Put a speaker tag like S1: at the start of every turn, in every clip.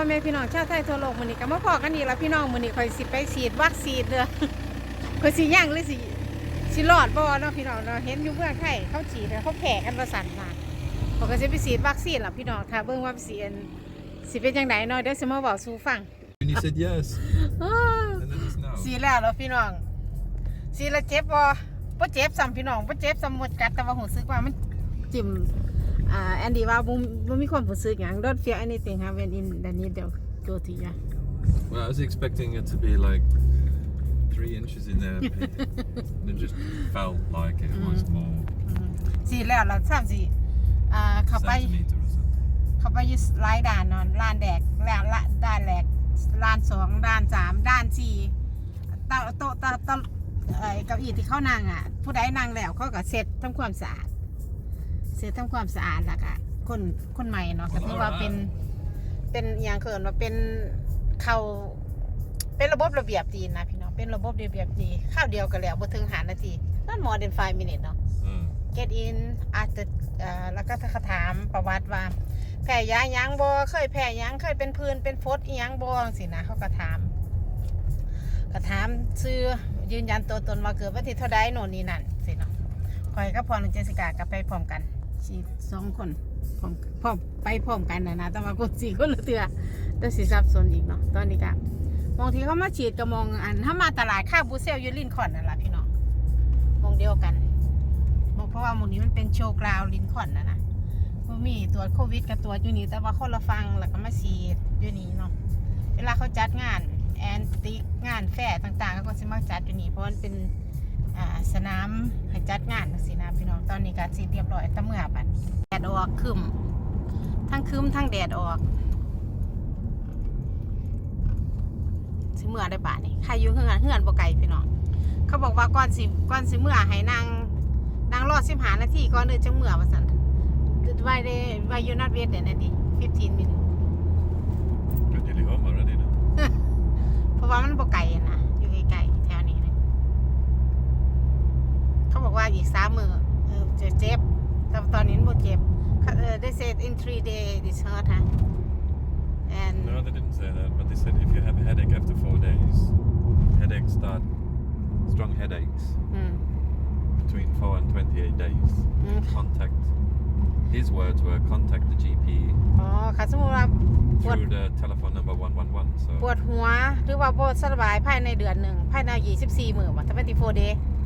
S1: พ่อแม่พี่น้องชาวไทยทั่วโลกมื้อนี้ก็มาพอกันอีกแล้วพี่น้องมื้อนี้ข่อยสิไปฉีดวัคซีนเด้อข่อยสิย่างหรือสิสิรอดบ่เนาะพี่น้องเนาะเห็นอยู่เมืองไทยเขาฉีดแล้วเขาแผ่กันว่าสั่นมาข่อยก็สิไปฉีดวัคซีนล่ะพี่น้องถ้าเบิ่งว่าสิอันสิเป็นจังไดเนาะเดี๋ยวสิมาเว้าสู่ฟัง
S2: And you said yes.
S1: อ้า
S2: And then it's no.
S1: สีแล้วเนาะพี่น้องสีแล้วเจ็บบ่บ่เจ็บซ้ำพี่น้องบ่เจ็บซ้ำหมดกัดแต่ว่าหูซึกว่ามันจิ้ม อ่าแอนดี้ว่าบ่บ่มีความรู้สึกหยัง don't feel anything ha when in the needle go to you
S2: Well, I was expecting it to be like three inches in there. and it just felt like it was more
S1: สีแล้วล่ะซ้ำสิอ่าเข้าไป
S2: centimeter or something.
S1: เข้าไปอยึดหลายด่านเนอนล้านแดกแล้วละด้านแรกล้านสองด้านสามด้านสี่โต๊ะโต๊ะโต๊ะโต๊ะไอ้เก้าอี้ที่เขานั่งอะ ผู้ใดนั่งแล้วเขาก็เสร็จทำความสะอาด เสร็จทำความสะอาดแล้วก็คนคนใหม่เนาะก็ถือว่าเป็นเป็นอหย่างเขินว่าเป็นเขาเป็นระบบระเบียบดีนะพี่น้องเป็นระบบระเบียบดีข้าวเดียวกันแล้วบ่ถึงหานาทีนั่น more than five minutes เนาะ
S2: Mm.
S1: get in after เอ่อแล้วก็ถ้าเขาถามประวัติว่าแพ้ยาหยังบ่เคยแพ้หยังเคยเป็นพื้นเป็นฟดอีหยังบ่สินะเขาก็ถามก็ถามชื่อยืนยันตัวตนว่าเกิดวันที่เท่าใดโน่นนี่นั่นสิเนาะคอยกับพรเจสสิกาก็ไปพร้อมกัน ฉีดสองคนพร้อมพร้อมไปพร้อมกันนะนะแต่ว่ากดสี่คนละเตือแต่สิสับสนอีกเนาะตอนนี้ก็มองที่เขามาฉีดก็มองอันถ้ามาตลาดข้าวบูเซลยูลินคอนนั่นแหละพี่น้องมองเดียวกันเพราะว่ามองนี้มันเป็นโชว์กราวลินคอนนะนะมีตรวจโควิดกับตรวจอยู่นี่แต่ว่าคนละฟังแล้วก็มาฉีดอยู่นี่เนาะเวลาเขาจัดงานแอนติกงานแฟร์ต่างๆ ก็สิมาจัดอยู่นี่เพราะมันเป็นสนามให้จัดงาน พี่น้องตอนนี้ก็สิเรียบร้อยแตะเมื่อบัดนี้แดดออกครึมทั้งครึมทั้งแดดออกสิเมื่อได้บาดนี่ใครอยู่เฮือนเฮือนบ่ไกลพี่น้องเขาบอกว่าก่อนสิก่อนสิเมื่อให้นางนางรอ15นาทีก่อนเดินจังเมื่อว่าซั่น why they why you not wait then Andy 15 minutes
S2: Got nearly home already now.
S1: เพราะว่ามันบ่ไกลอะนะอยู่ไกลๆแถวนี้นะเขาบอกว่าอีกสามมือเออ จะเจ็บแต่ตอนนี้มันบ่เจ็บเขาเออ they said in three days this hurt ฮะ and
S2: No, they didn't say that, but they said if you have a headache after four days, headaches start, strong headaches
S1: อืม
S2: between four and 28 days.
S1: Mm.
S2: Contact, his words were contact the GP
S1: อ๋อค่ะสมมติว่า What?
S2: through the telephone number 111. So
S1: ปวดหัวหรือว่าบ่สบายภายในเดือนหนึ่งภายใน 24 มื้อบ่24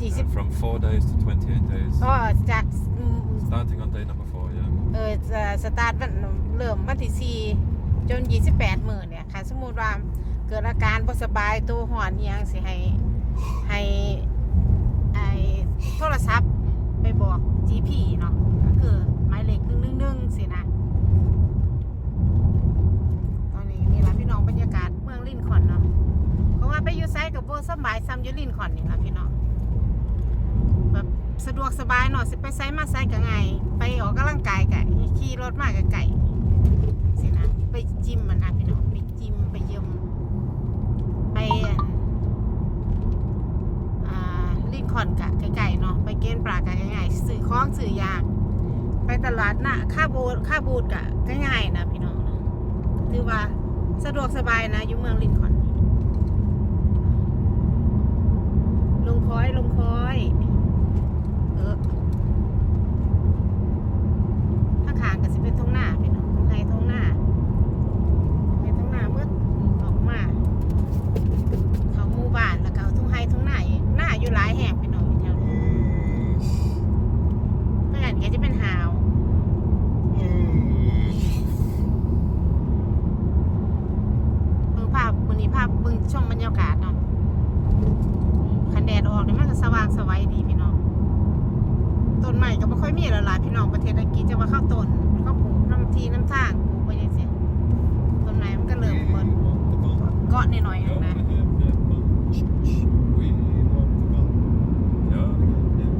S1: day 20
S2: uh, from four days to 28 days.
S1: อ๋อจากอืม
S2: Starting on day number four, yeah.
S1: เออจะสตาร์ทวันเริ่มวันที่สี่จนยี่สิบแปดหมื่นเนี่ยค่ะ สมมุติว่าเกิดอาการบ่สบายตัวหอนอิหยังสิให้ให้ไอโทรศัพท์ไปบอก GP เนาะก็คือหมายเลขหนึ่งหนึ่งหนึ่งสินะ ตอนนี้นี่ละพี่น้องบรรยากาศเมืองลินคอนเนาะเพราะว่าไปอยู่ไซกับโบสบายซ้ำอยู่ลินคอนนี่ละพี่น้องแบบ สะดวกสบายหน่อยสิไปไซมาไซก็ง่ายไปออกกำลังกายกะขี่รถมากกับไก่สินะไปจิมมันนะพี่น้องไปจิมไปเยิมไปอั่นอ่าลินคอนกะไก่ๆเนาะไปเกณฑ์ปลากะง่ายๆซื้อของซื้อยางไปตลาดน่ะค่าบูดค่าบูดกะง่ายนะพี่น้องนะถือว่าสะดวกสบายนะอยู่เมืองลินคอนลงคอยลงคอย เออถ้างขางก็สิเป็นทงหน้าพี่น้องทงไทยทงหน้าเป็นทงหน้าเมื่อออกมา เขาหมู่บ้านแล้วก็เอาทงไทยทงหน้าอีกหน้าอยู่หลายแห่งพี่น้องอยู่แถวนี้เมื่อกันก็จะเป็นหาว เบิ่งภาพมื้อนี้ภาพเบิ่งชมบรรยากาศเนาะคันแดดออกนี่มันก็สว่างสวัยดีพี่น้อง ต้นใหม่ ก็ไม่ค่อยมีแล้วล่ะพี่น้องประเทศอังกฤษจะว่าเข้าต้นเขาปลูกน้ำทีน้ำทางปลูกไปยังสิต้นไม้มันก็เริ่มเปิดเกาะนิดหน่อยๆนะ
S2: men det- det- Shh, shh. We want the ball. Ja, det- det-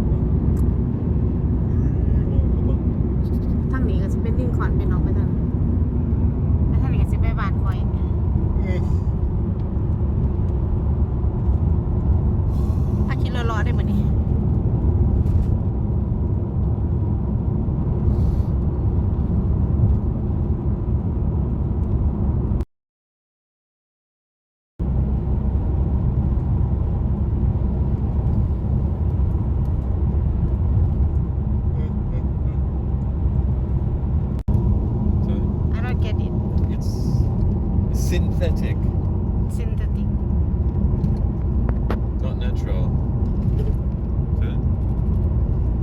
S1: ทางนี้ก็จะเป็นลิงคอนพี่น้องไปทางไปทางนี้ก็จะไปบ้านคอยถ้าคิดรอๆได้บ่นี่ get it
S2: It's synthetic,
S1: synthetic
S2: not natural. So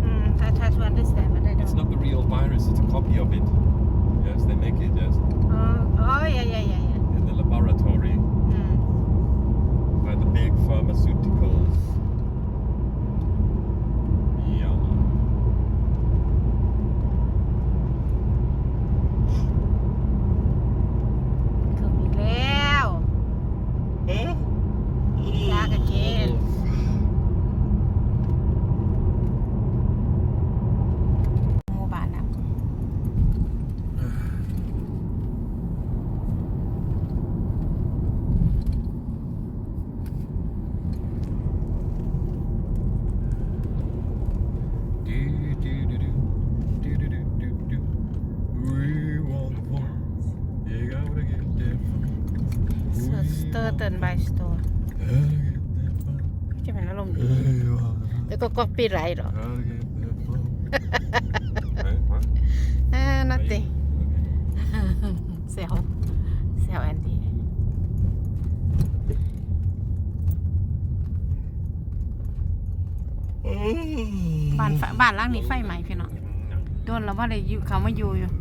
S1: อืม I try to understand but I
S2: It's
S1: don't
S2: not the real virus, it's a copy of it. Yes, they make it, yes,
S1: อ๋ออ๋อ yeah yeah yeah yeah
S2: in the laboratory
S1: อืม
S2: by the big pharmaceuticals. Yeah.
S1: ถึงอีกแล้วยากกับเกนหมู่บ้านนะ
S2: Do, do, do, do. Do, do, do, do, do. We want the farms. You gotta get that farm.
S1: ส เตอร์เติร์นบายสโตร์จะเป็นอารมณ์ดีแล้วก็ก๊อปปี้ไรหรอ
S2: Gotta get that farm. Hey, what?
S1: อ่า nothing เซลเซลแอนดี้บ้านบ้านล่างนี้ไฟไหมพี่น้องโดนแล้วว่าได้อยู่เขามาอยู่อยู่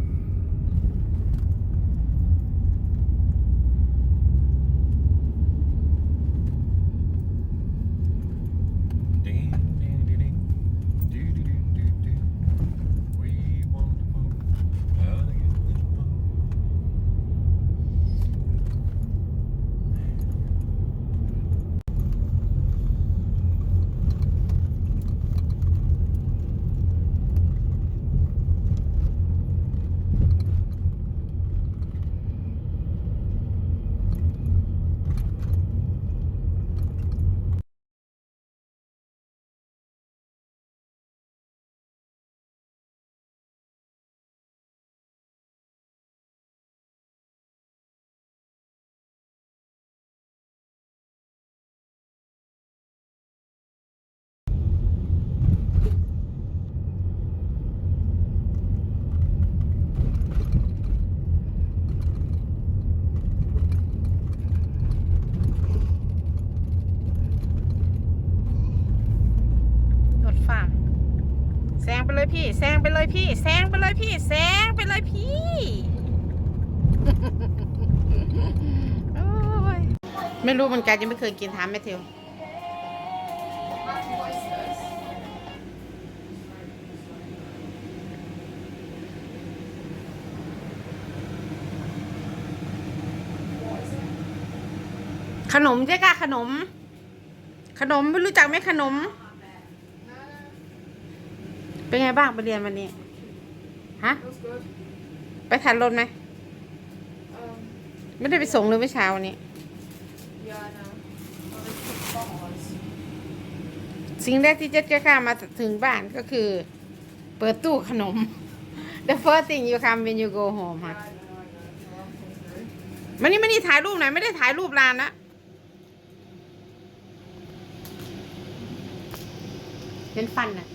S2: Ding, ding, ding, ding. Do, do, do, do, do. We want the farm. Gotta get that farm.
S1: รถ ฟาร์มแซงไปเลยพี่ แซงไปเลยพี่ แซงไปเลยพี่ แซงไปเลยพี่ โอ้ย ไม่รู้เหมือนกันยังไม่เคยกินถามแมทธิวขนมใช่ค่ะขนม ขนมไม่รู้จักไหมขนม เป็นไงบ้างไปเรียนวันนี้ ฮะ
S3: That's good.
S1: ไปทันรถไหม
S3: Um,
S1: ไม่ได้ไปส่งเลยเมื่อเช้าวันนี้
S3: yeah, I know. Well, they keep bottles.
S1: สิ่งแรกที่เจ๊จะข้ามาถึงบ้านก็คือ เปิดตู้ขนม The first thing you come when you go home ค่ะ
S3: Yeah, I know, I know. Well, I'm hungry.
S1: มันนี่มันนี่ถ่ายรูปไหนอยไม่ได้ถ่ายรูปร้านนะเห็นฟันอะ